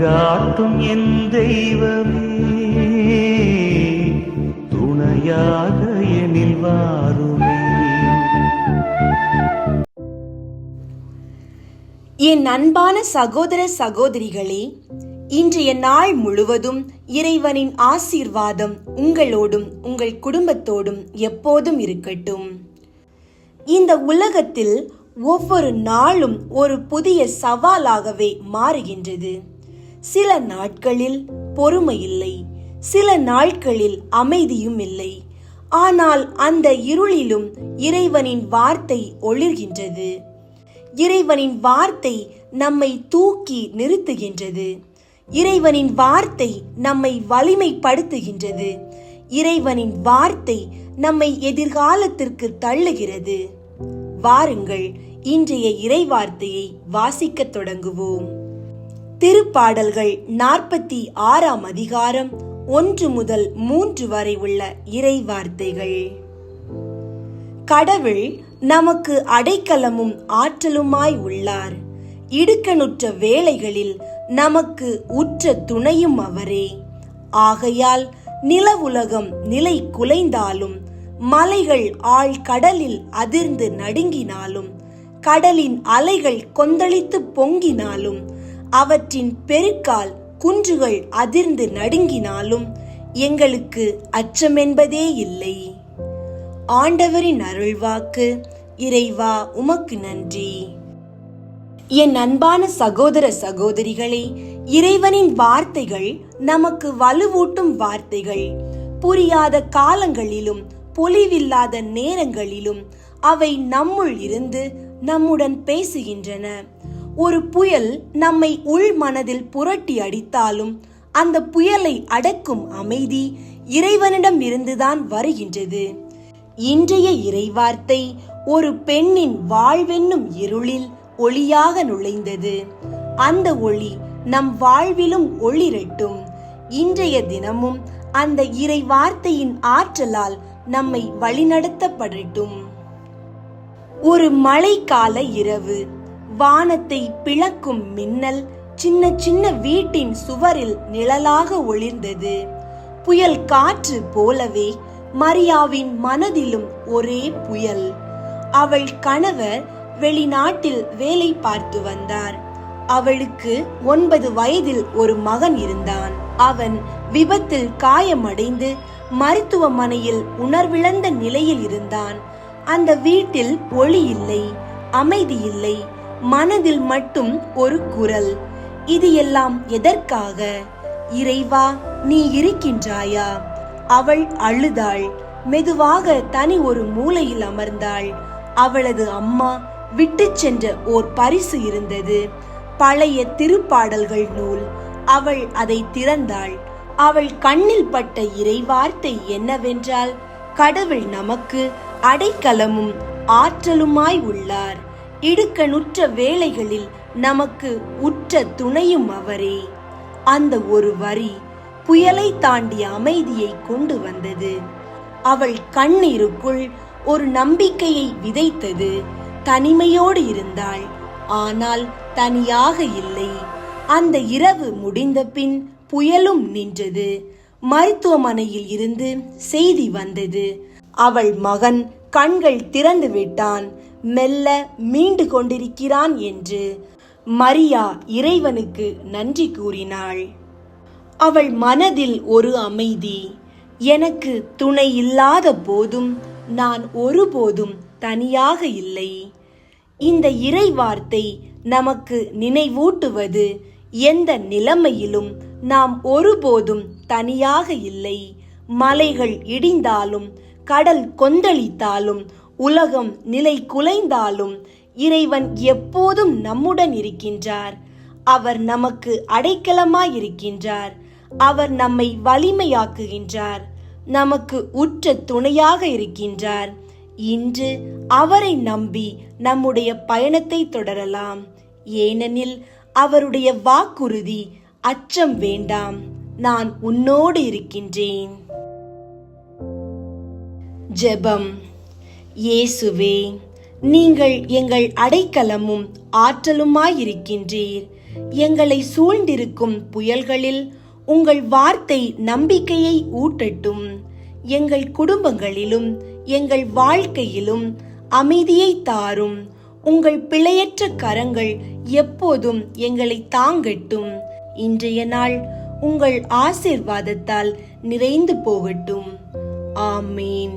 வழிகாட்டும் என் தெய்வமே துணையாக எனில் வாருமே. என் அன்பான சகோதர சகோதரிகளே இன்றைய நாள் முழுவதும் இறைவனின் ஆசீர்வாதம் உங்களோடும் உங்கள் குடும்பத்தோடும் எப்போதும் இருக்கட்டும். இந்த உலகத்தில் ஒவ்வொரு நாளும் ஒரு புதிய சவாலாகவே மாறுகின்றது. சில நாட்களில் பொறுமை இல்லை சில நாட்களில் அமைதியும் இல்லை. ஆனால் அந்த இருளிலும் இறைவனின் வார்த்தை ஒளிர்கின்றது. இறைவனின் வார்த்தை நம்மை தூக்கி நிறுத்துகின்றது. இறைவனின் வார்த்தை நம்மை வலிமைப்படுத்துகின்றது. இறைவனின் வார்த்தை நம்மை எதிர்காலத்திற்கு தள்ளுகிறது. வாருங்கள் இன்றைய இறைவார்த்தையை வாசிக்கத் தொடங்குவோம். திருப்பாடல்கள் நாற்பத்தி ஆறாம் அதிகாரம் ஒன்று முதல் மூன்று வரை உள்ள இறைவார்த்தைகள். கடவுள் நமக்கு அடைக்கலமும் ஆற்றலுமாய் உள்ளார். இடுக்கணுற்ற வேளைகளில் நமக்கு உற்ற துணையும் அவரே. ஆகையால் நிலவுலகம் நிலை குலைந்தாலும் மலைகள் ஆழ் கடலில் அதிர்ந்து நடுங்கினாலும் கடலின் அலைகள் கொந்தளித்து பொங்கினாலும் அவற்றின் பெருக்கால் குன்றுகள் அதிர்ந்து நடுங்கினாலும் எங்களுக்கு அச்சமென்பதே இல்லை. ஆண்டவரின் அருள்வாக்கு இறைவா உமக்கு நன்றி. என் அன்பான சகோதர சகோதரிகளே இறைவனின் வார்த்தைகள் நமக்கு வலுவூட்டும் வார்த்தைகள். புரியாத காலங்களிலும் பொலிவில்லாத நேரங்களிலும் அவை நம்முள் இருந்து நம்முடன் பேசுகின்றன. ஒரு புயல் நம்மை உள் மனதில் புரட்டி அடித்தாலும் அந்த புயலை அடக்கும் அமைதி இறைவனிடம் இருந்துதான் வருகின்றது. இன்றைய இறைவார்த்தை ஒரு பெண்ணின் வாழ்வென்னும் இருளில் ஒளியாக நுழைந்தது. அந்த ஒளி நம் வாழ்விலும் ஒளிரட்டும். இன்றைய தினமும் அந்த இறை வார்த்தையின் ஆற்றலால் நம்மை வழிநடத்தப்படட்டும். ஒரு மழைக்கால இரவு. வானத்தை பிளக்கும் மின்னல் சின்ன சின்ன வீட்டின் சுவரில் நிழலாக ஒளிர்ந்தது. புயல் காற்று போலவே மரியாவின் மனதிலும் ஒரே புயல். அவள் கணவர் வெளிநாட்டில் வேலை பார்த்து வந்தார். அவளுக்கு ஒன்பது வயதில் ஒரு மகன் இருந்தான். அவன் விபத்தில் காயமடைந்து மருத்துவமனையில் உணர்விழந்த நிலையில் இருந்தான். அந்த வீட்டில் ஒளி இல்லை அமைதி இல்லை. மனதில் மட்டும் ஒரு குரல். இது எல்லாம் எதற்காக? இறைவா நீ இருக்கின்றாயா? அவள் அழுதாள். மெதுவாக தனி ஒரு மூலையில் அமர்ந்தாள். அவளது அம்மா விட்டு சென்ற ஓர் பரிசு இருந்தது. பழைய திருப்பாடல்கள் நூல். அவள் அதை திறந்தாள். அவள் கண்ணில் பட்ட இறைவார்த்தை என்னவென்றால் கடவுள் நமக்கு அடைக்கலமும் ஆற்றலுமாய் உள்ளார். இடுக்கணுற்ற வேளைகளில் நமக்கு உற்ற துணையும் அவரே. அந்த ஒரு வரி புயலை தாண்டிய அமைதியை கொண்டு வந்தது. அவள் கண்ணீருக்குள் ஒரு நம்பிக்கையை விதைத்தது. தனிமையோடு இருந்தாள். ஆனால் தனியாக இல்லை. அந்த இரவு முடிந்த பின் புயலும் நின்றது. மருத்துவமனையில் இருந்து செய்தி வந்தது. அவள் மகன் கண்கள் திறந்து விட்டான். மெல்ல மீண்டு கொண்டிருக்கிறான் என்று மரியா இறைவனுக்கு நன்றி கூறினாள். அவள் மனதில் ஒரு அமைதி எனக்கு துணை இல்லாத போதும் நான் ஒருபோதும் தனியாக இல்லை. இந்த இறை வார்த்தை நமக்கு நினைவூட்டுவது எந்த நிலைமையிலும் நாம் ஒருபோதும் தனியாக இல்லை. மலைகள் இடிந்தாலும் கடல் கொந்தளித்தாலும் உலகம் நிலை குலைந்தாலும் இறைவன் எப்போதும் நம்முடன் இருக்கின்றார். அவர் நமக்கு அடைக்கலமாயிருக்கின்றார். அவர் நம்மை வலிமையாக்குகின்றார். நமக்கு உற்ற துணையாக இருக்கின்றார். இன்று அவரை நம்பி நம்முடைய பயணத்தை தொடரலாம். ஏனெனில் அவருடைய வாக்குறுதி அச்சம் வேண்டாம். நான் உன்னோடு இருக்கின்றேன். ஜெபம். இயேசுவே நீங்கள் எங்கள் அடைக்கலமும் ஆற்றலுமாயிருக்கின்றீர். எங்களை சூழ்ந்திருக்கும் புயல்களில் உங்கள் வார்த்தை நம்பிக்கையை ஊட்டட்டும். எங்கள் குடும்பங்களிலும் எங்கள் வாழ்க்கையிலும் அமைதியை தாரும். உங்கள் பிழையற்ற கரங்கள் எப்போதும் எங்களை தாங்கட்டும். இன்றைய நாள் உங்கள் ஆசிர்வாதத்தால் நிறைந்து போகட்டும். ஆமீன்.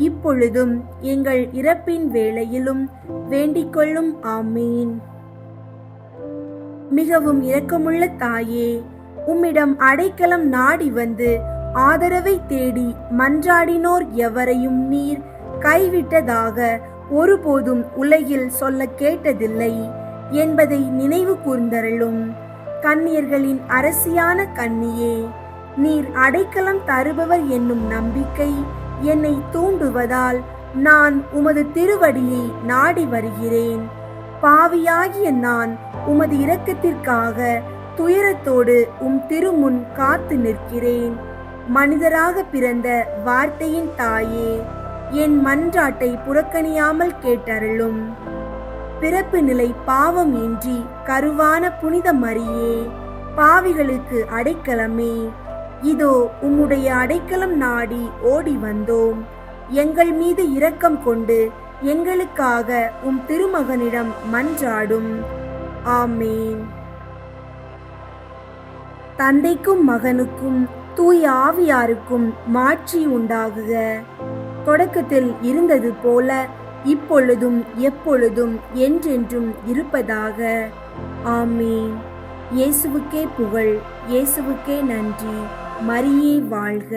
இப்பொழுதும் எங்கள் இறப்பின் வேளையிலும் வேண்டிக்கொள்ளும். ஆமீன். மிகவும் இரக்கமுள்ள தாயே உம்மிடம் அடைக்கலம் நாடி வந்து ஆதரவை தேடி மன்றாடினோர் எவரையும் நீர் கைவிட்டதாக ஒருபோதும் உலகில் சொல்ல கேட்டதில்லை என்பதை நினைவு கூர்ந்தருளும். கன்னியர்களின் அரசியான கன்னியே நீர் அடைக்கலம் தருபவர் என்னும் நம்பிக்கை என்னை தூண்டுவதால் நான் உமது திருவடியை நாடி வருகிறேன். பாவியாகிய நான் உமது இரக்கத்திற்காக துயரத்தோடு உம் திருமுன் காத்து நிற்கிறேன். மனிதராக பிறந்த வார்த்தையின் தாயே என் மன்றாட்டை புறக்கணியாமல் கேட்டருளும். பிறப்பு நிலை பாவம் இன்றி கருவான புனித மரியே பாவிகளுக்கு அடைக்கலமே. இதோ உம்முடைய அடைக்கலம் நாடி ஓடி வந்தோம். எங்கள் மீது இரக்கம் கொண்டு எங்களுக்காக உம் திருமகனிடம் மன்றாடும். ஆமேன். தந்தைக்கும் மகனுக்கும் தூய ஆவியாருக்கும் மாற்றி உண்டாகுக. தொடக்கத்தில் இருந்தது போல இப்பொழுதும் எப்பொழுதும் என்றென்றும் இருப்பதாக. ஆமீன். இயேசுவுக்கே புகழ் இயேசுவுக்கே நன்றி. மரியே வாழ்க.